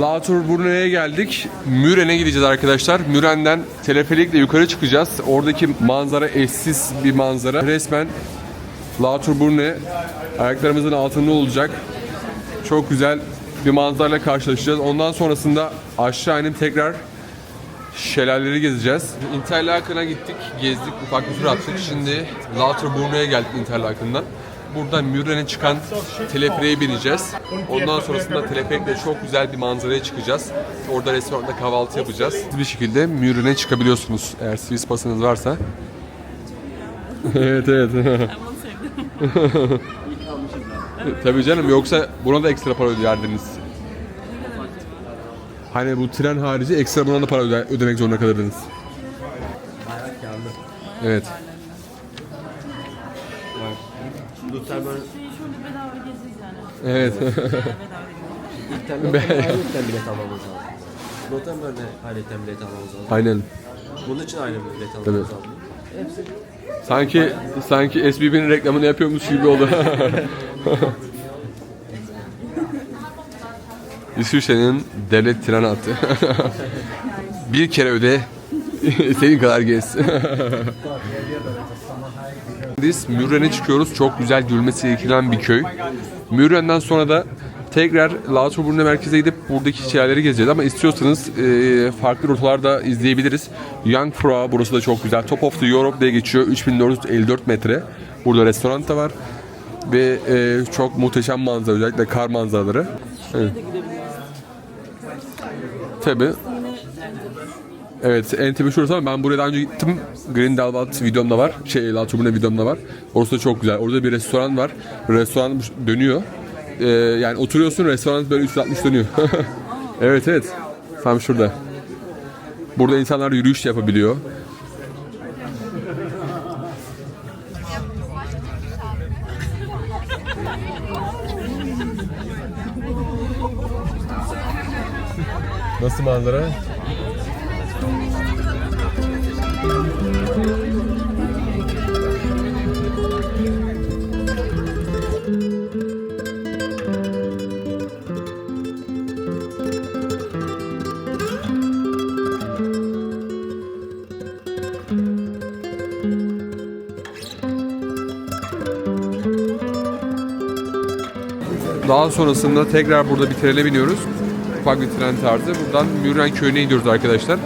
Lauterbrunnen'e geldik. Müren'e gideceğiz arkadaşlar. Müren'den teleferikle yukarı çıkacağız. Oradaki manzara eşsiz bir manzara. Resmen Lauterbrunnen ayaklarımızın altında olacak. Çok güzel bir manzarayla karşılaşacağız. Ondan sonrasında aşağı inip tekrar şelaleleri gezeceğiz. Interlaken'a gittik, gezdik, ufak bir tur attık. Şimdi Lauterbrunnen'e geldik Interlaken'dan. Buradan Müren'e çıkan teleferiğe bineceğiz. Ondan sonrasında teleferikle çok güzel bir manzaraya çıkacağız. Orada restoranda kahvaltı yapacağız. Bir şekilde Müren'e çıkabiliyorsunuz eğer Swiss pasınız varsa. evet evet. Tabii canım yoksa buna da ekstra para öderdiniz. Hani bu tren harici ekstra buna da para öde- ödemek zorunda kalırdınız. Evet. Lutheran Şeyi şöyle bedava gezeceğiz yani. Evet. İlkten ayrıca bilet almamız lazım. Lutheran'da ayrıca bilet almamız lazım. Aynen. Bunun için ayrı bir bilet almamız Tabii. lazım. Sanki sanki SBB'nin reklamını yapıyormuş gibi oldu. İsviçre'nin devlet tren hattı. bir kere öde, senin kadar gez. Biz Mürren'e çıkıyoruz. Çok güzel görülmesi gereken bir köy. Mürren'den sonra da tekrar Lauterbrunnen merkeze gidip buradaki şeyleri gezeceğiz. Ama istiyorsanız e, farklı rotalar da izleyebiliriz. Jungfrau burası da çok güzel. Top of the Europe diye geçiyor. 3454 metre. Burada restoran da var. Ve e, çok muhteşem manzara. Özellikle kar manzaraları. Evet. Tabii. Evet, en tepe şurası ama ben buraya daha önce gittim. Grindelwald videomda var. Şey, Lauterbrunnen videomda var. Orası da çok güzel. Orada bir restoran var. Restoran dönüyor. Ee, yani oturuyorsun, restoran böyle 360 dönüyor. evet, evet. Tam şurada. Burada insanlar yürüyüş yapabiliyor. Nasıl manzara? Daha sonrasında tekrar burada bir trene biniyoruz. Ufak bir tren tarzı. Buradan Mürren köyüne gidiyoruz arkadaşlar.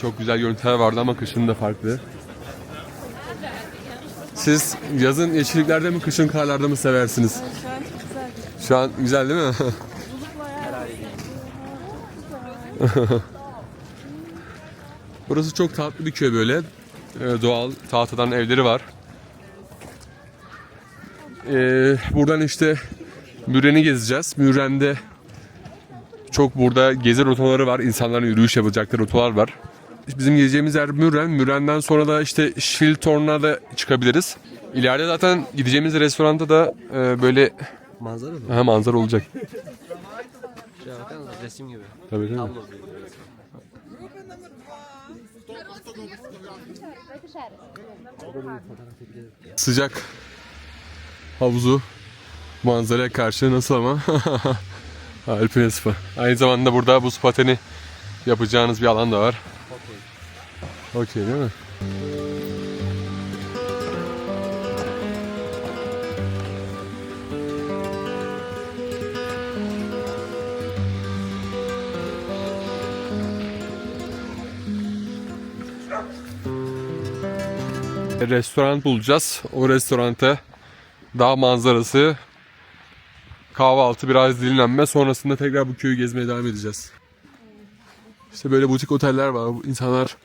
Çok güzel görüntüler vardı ama kışın da farklı. Siz yazın yeşilliklerde mi kışın karlarda mı seversiniz? Şu an çok güzel. Şu an güzel değil mi? Burası çok tatlı bir köy böyle. Ee, doğal tahtadan evleri var. Ee, buradan işte Müren'i gezeceğiz. Müren'de çok burada gezi rotaları var. İnsanların yürüyüş yapacakları rotalar var. Bizim gezeceğimiz yer Müren. Müren'den sonra da işte Schiltorn'a da çıkabiliriz. İleride zaten gideceğimiz restoranda da e, böyle Manzara mı? ha, manzara olacak. Şuraya bakar mısın? Resim gibi. Tabii değil mi? Tablo gibi. Sıcak havuzu manzaraya karşı nasıl ama? Alpine Spa. Aynı zamanda burada buz pateni yapacağınız bir alan da var. Okey değil mi? restoran bulacağız. O restoranta dağ manzarası, kahvaltı, biraz dinlenme. Sonrasında tekrar bu köyü gezmeye devam edeceğiz. İşte böyle butik oteller var. İnsanlar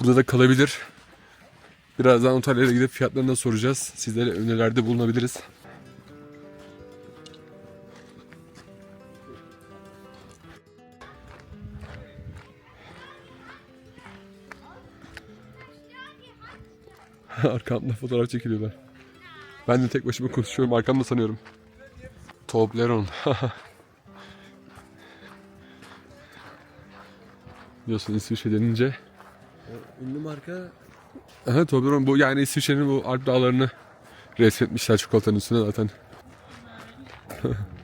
burada da kalabilir. Birazdan otellere gidip fiyatlarını da soracağız. Sizlere önerilerde bulunabiliriz. Arkamda fotoğraf çekiliyorlar. Ben de tek başıma konuşuyorum. Arkamda sanıyorum. Toblerone. Biliyorsun İsviçre denince. Ünlü marka Aha, Toblerone bu yani İsviçre'nin bu Alp dağlarını resmetmişler çikolatanın üstüne zaten.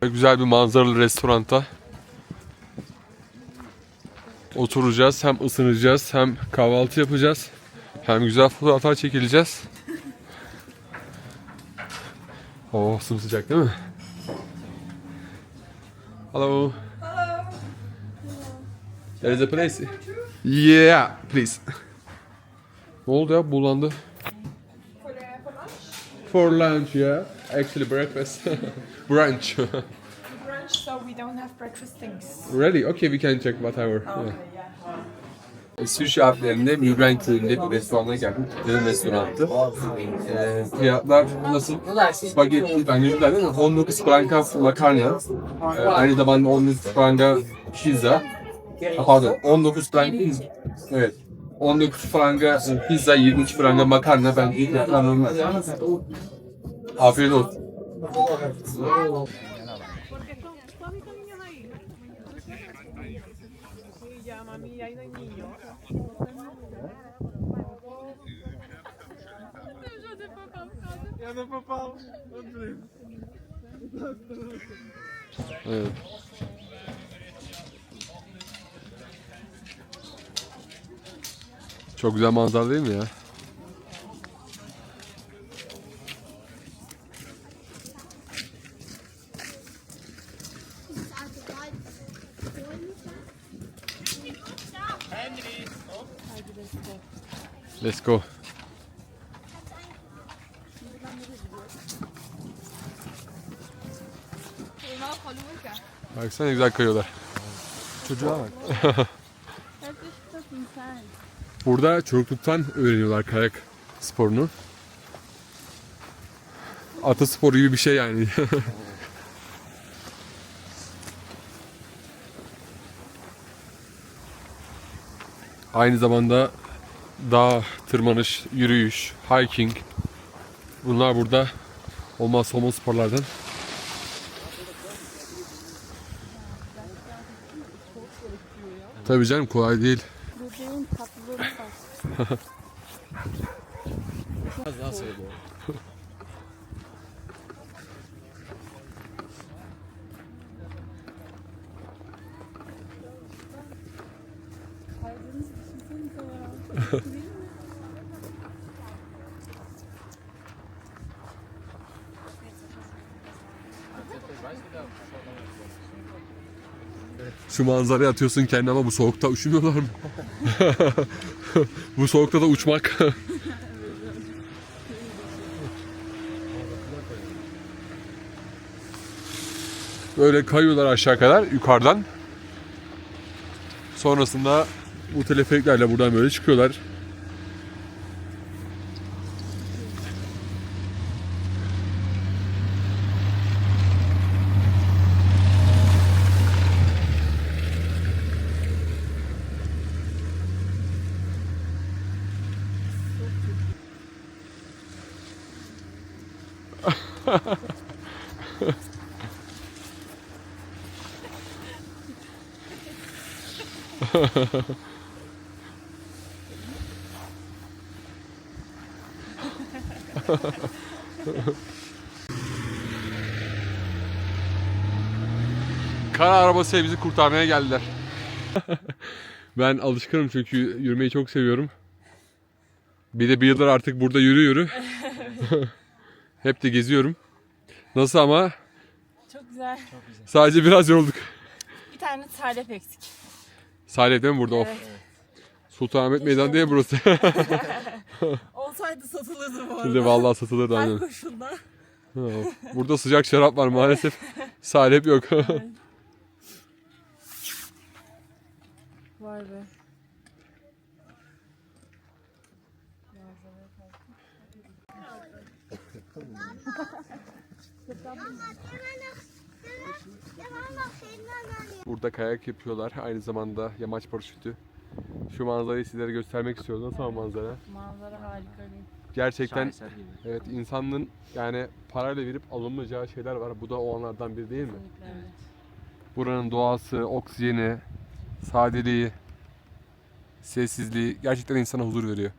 Güzel bir manzaralı restoranda oturacağız. Hem ısınacağız hem kahvaltı yapacağız. Hem güzel fotoğraflar çekileceğiz. Oh sımsıcak değil mi? Hello. Hello. There is a place. Yeah, please. Ne oldu ya? Bulandı. For lunch, yeah. Actually breakfast. Brunch. we don't have breakfast things. really? Okay, we can check whatever. Okay, yeah. İsviçre Alplerinde Müren köyünde bir restorana geldim. Derin restoranttı. Ee, fiyatlar nasıl? Spagetti, değil mi? 19 franka makarna. Ee, aynı zamanda 19 franka pizza. Ah, Pardon, 19 franka pizza. Evet. 19 franka pizza, 22 franka makarna. Ben normal. Afiyet olsun. Evet. Çok güzel manzara değil mi ya? Let's go. Baksana güzel kayıyorlar. çocuğa bak. Burada çocukluktan öğreniyorlar kayak sporunu. Ata sporu gibi bir şey yani. Aynı zamanda dağ tırmanış, yürüyüş, hiking. Bunlar burada olmazsa olmaz sporlardan. Tabii canım kolay değil. Bebeğin tatlılığı farklı. Az daha söyle. Kaydınızı düşünsenize ya. Şu manzaraya atıyorsun kendini ama bu soğukta üşümüyorlar mı? bu soğukta da uçmak. Böyle kayıyorlar aşağı kadar yukarıdan. Sonrasında bu teleferiklerle buradan böyle çıkıyorlar. Kar arabası bizi kurtarmaya geldiler. ben alışkınım çünkü yürümeyi çok seviyorum. Bir de bir yıldır artık burada yürü yürü. Hep de geziyorum. Nasıl ama? Çok güzel. Sadece biraz yorulduk. Bir tane salep eksik. Salih değil mi burada? Evet. Of. Sultanahmet Meydan değil burası. Olsaydı satılırdı bu arada. de vallahi satılır Her aynen. koşulda. Ha, Burada sıcak şarap var maalesef. Salep yok. Vay be. Burada kayak yapıyorlar. Aynı zamanda yamaç paraşütü. Şu manzarayı sizlere göstermek istiyorum. Nasıl ama manzara? Manzara harika değil. Gerçekten Şaheser gibi. evet insanın yani parayla verip alınmayacağı şeyler var. Bu da o anlardan biri değil mi? Kesinlikle evet. Buranın doğası, oksijeni, sadeliği, sessizliği gerçekten insana huzur veriyor.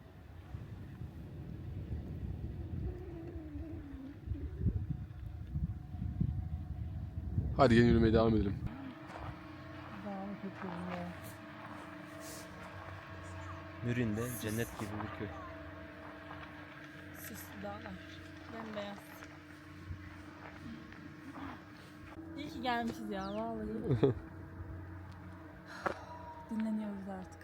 Hadi gelin yürümeye devam edelim. Mürün'de cennet gibi bir köy. Süslü dağlar. Bembeyaz. İyi ki gelmişiz ya vallahi. Dinleniyoruz artık.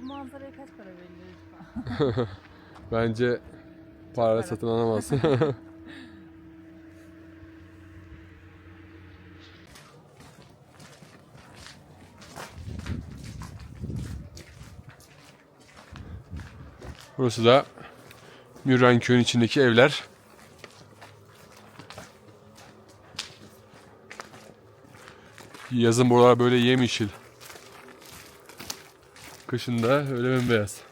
Bu manzaraya kaç para verilir? Bence parayla satın alamaz. Burası da Mürren köyün içindeki evler. Yazın buralar böyle yemyeşil. Kışın da öyle bembeyaz.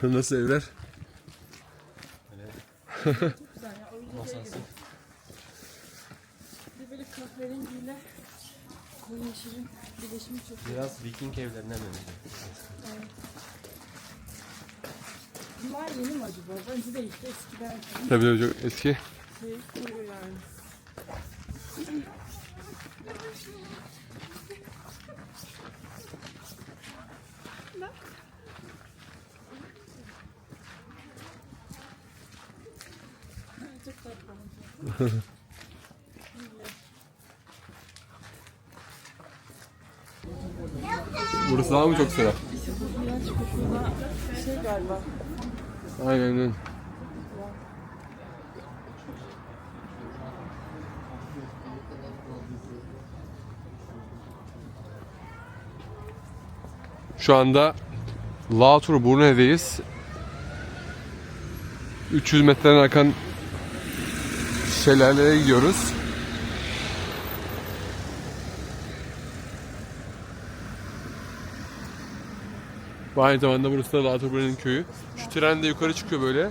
Nasıl evler? Güzel ya o yüzden gibi. Bir de böyle kahverengiyle koyu yeşilin birleşimi çok iyi. Biraz Viking evlerinden benziyor. Bunlar yeni mi acaba? Bence değil. Eskiden Tabii tabii çok eski. şey kuruyor yani. Çok tatlı. Burası daha mı çok sıra? Şey galiba. Aynen aynen. Şu anda Latour Burne'deyiz. 300 metreden akan şelaleye gidiyoruz. Ve aynı zamanda burası da Latour Burne'nin köyü. Şu tren de yukarı çıkıyor böyle.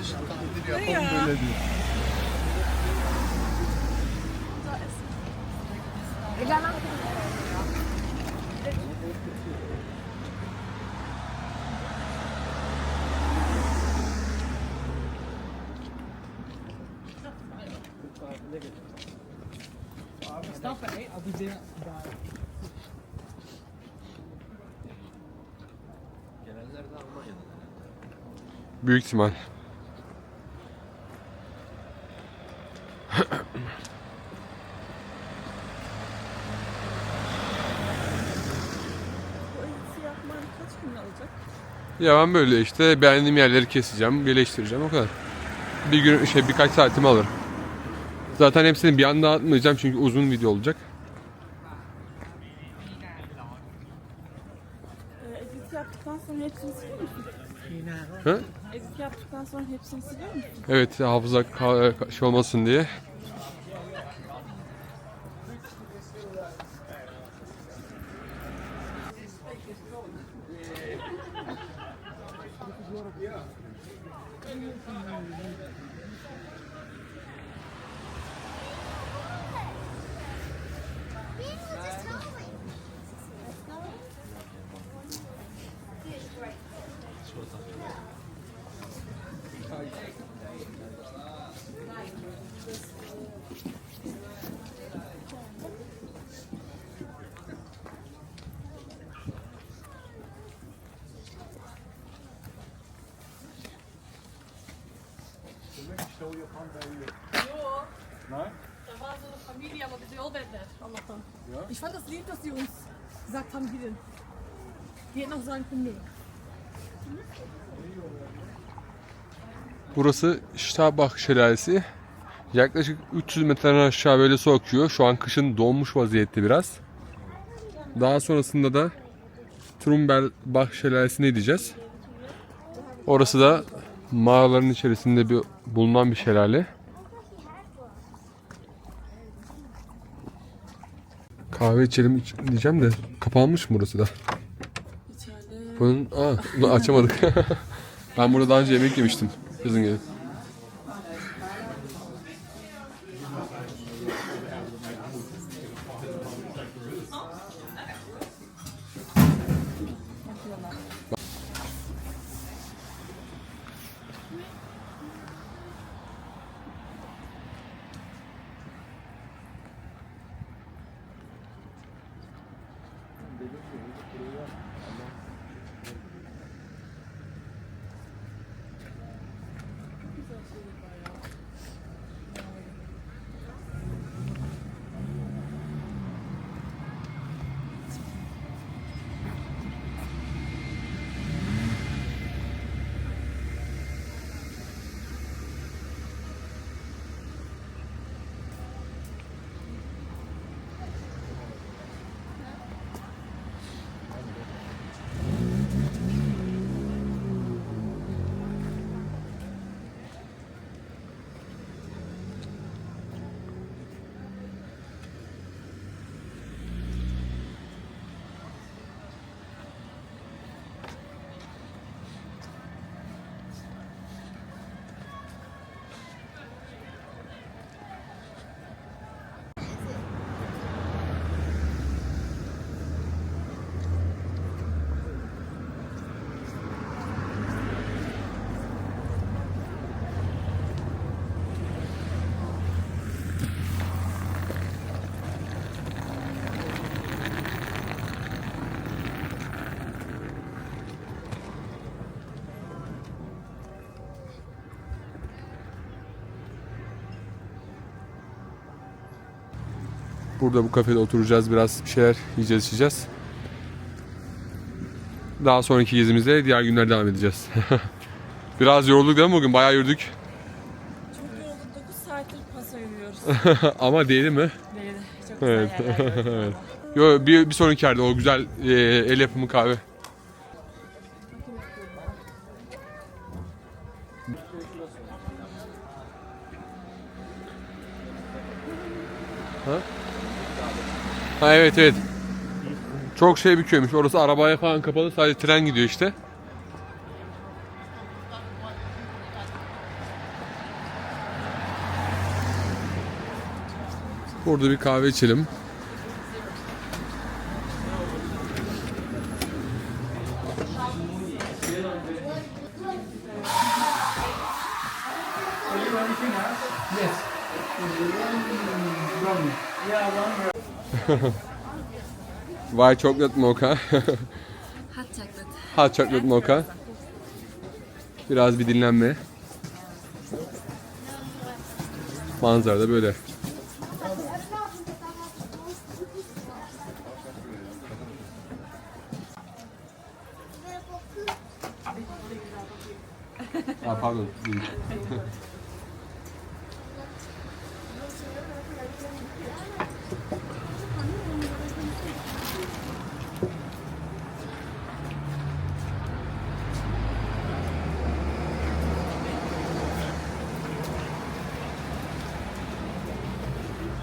çalışın taklidini yapalım böyle diyor. Büyük ihtimal. Ya ben böyle işte beğendiğim yerleri keseceğim, birleştireceğim o kadar. Bir gün şey birkaç saatimi alır. Zaten hepsini bir anda atmayacağım çünkü uzun video olacak. Ee, edit yaptıktan sonra hepsini siliyor musun? Ha? Edit yaptıktan sonra hepsini siliyor musun? Evet hafıza ka- şey olmasın diye. Dass sie uns gesagt haben, gidin. Die hätten auch sagen können, nö. Burası Stabach Şelalesi. Yaklaşık 300 metreden aşağı böyle su akıyor. Şu an kışın donmuş vaziyette biraz. Daha sonrasında da Trumberbach Şelalesi'ne gideceğiz. Orası da mağaraların içerisinde bir bulunan bir şelale. Kahve içelim iç- diyeceğim de kapanmış mı burası da? İçeride Bunun, aa, bunu açamadık. ben burada daha önce yemek yemiştim. Yazın gelin. Burada bu kafede oturacağız. Biraz bir şeyler yiyeceğiz içeceğiz. Daha sonraki gezimize diğer günler devam edeceğiz. Biraz yorulduk değil mi bugün? Bayağı yürüdük. çok yorulduk. 9 saattir pasa yürüyoruz. Ama değdi mi? Değdi. Çok güzel Evet. yerler gördük. Yo, bir, bir sonraki yerde o güzel e, el yapımı kahve. Evet evet. Çok şey bir köymüş. Orası arabaya falan kapalı. Sadece tren gidiyor işte. Burada bir kahve içelim. White chocolate mocha. Hot chocolate. Hot chocolate mocha. Biraz bir dinlenme. Manzara da böyle. Aa, pardon. değil.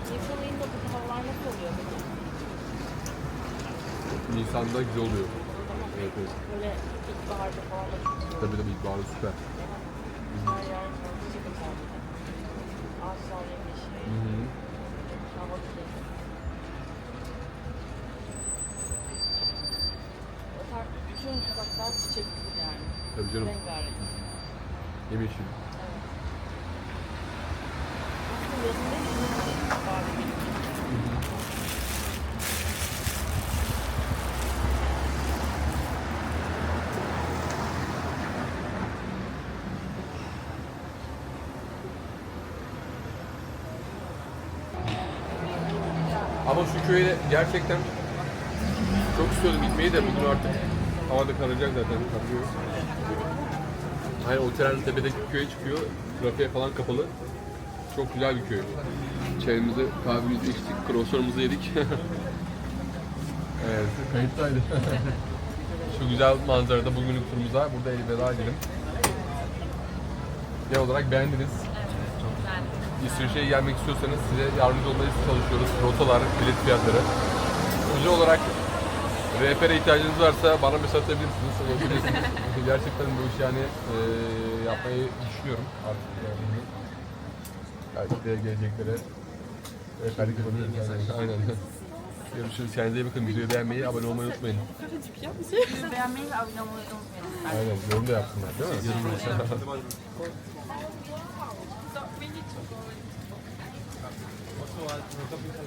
Nisan ayında bu havalar nasıl oluyor peki? Nisan'da güzel oluyor. Evet, evet. Böyle ilkbaharda falan da çok Tabii tabii ilkbaharda süper. her yer çiçek açar. Ağaçlar yemyeşil. Hava güzel. O tarz bütün sokaklar çiçekli yani. Tabii canım. Rengarenk. Yemyeşil. Aslında yazında şunun bari bir Ama şu köye gerçekten çok istiyordum gitmeyi de bugün artık havada kalacak zaten kalıyor. Hayır o tren tepedeki köye çıkıyor. Trafiğe falan kapalı. Çok güzel bir köy. Çayımızı, kahvemizi içtik, croissantımızı yedik. evet, kayıttaydı. Şu güzel manzarada bugünlük turumuza burada elveda edelim. Genel olarak beğendiniz. İsviçre'ye gelmek istiyorsanız size yardımcı olmaya çalışıyoruz. Rotalar, bilet fiyatları. Özel olarak rehbere ihtiyacınız varsa bana mesaj atabilirsiniz. Ulaşabilirsiniz. Çünkü Gerçekten bu işi yani e, yapmayı düşünüyorum artık. Yani. Belki de geleceklere rehberlik yapabiliriz. Aynen. Aynen. Görüşürüz. Kendinize iyi bakın. Videoyu beğenmeyi, abone olmayı unutmayın. beğenmeyi ve abone olmayı unutmayın. Aynen. Yorum da yapsınlar değil mi? vorhalten.